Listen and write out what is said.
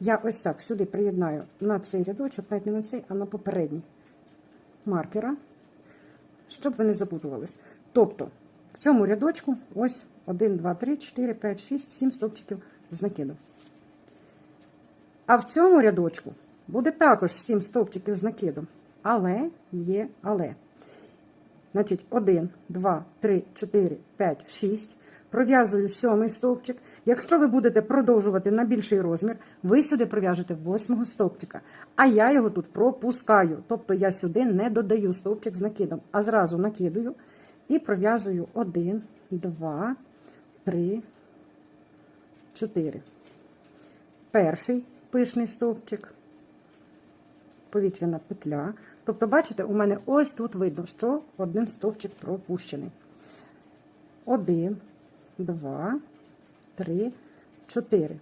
Я ось так сюди приєднаю на цей рядочок, навіть не на цей, а на попередній маркера, щоб ви не запутувались. Тобто, в цьому рядочку ось 1, 2, 3, 4, 5, 6, 7 стовпчиків з накидом. А в цьому рядочку буде також 7 стовпчиків з накидом. Але є але. Значить, 1, 2, 3, 4, 5, 6. Пров'язую сьомий стовпчик. Якщо ви будете продовжувати на більший розмір, ви сюди пров'яжете восьмого стовпчика. А я його тут пропускаю. Тобто я сюди не додаю стовпчик з накидом, а зразу накидаю і пров'язую 1, 2, 3, 4. Перший пишний стовпчик повітряна петля. Тобто, бачите, у мене ось тут видно, що один стовпчик пропущений. Один, два, три, чотири.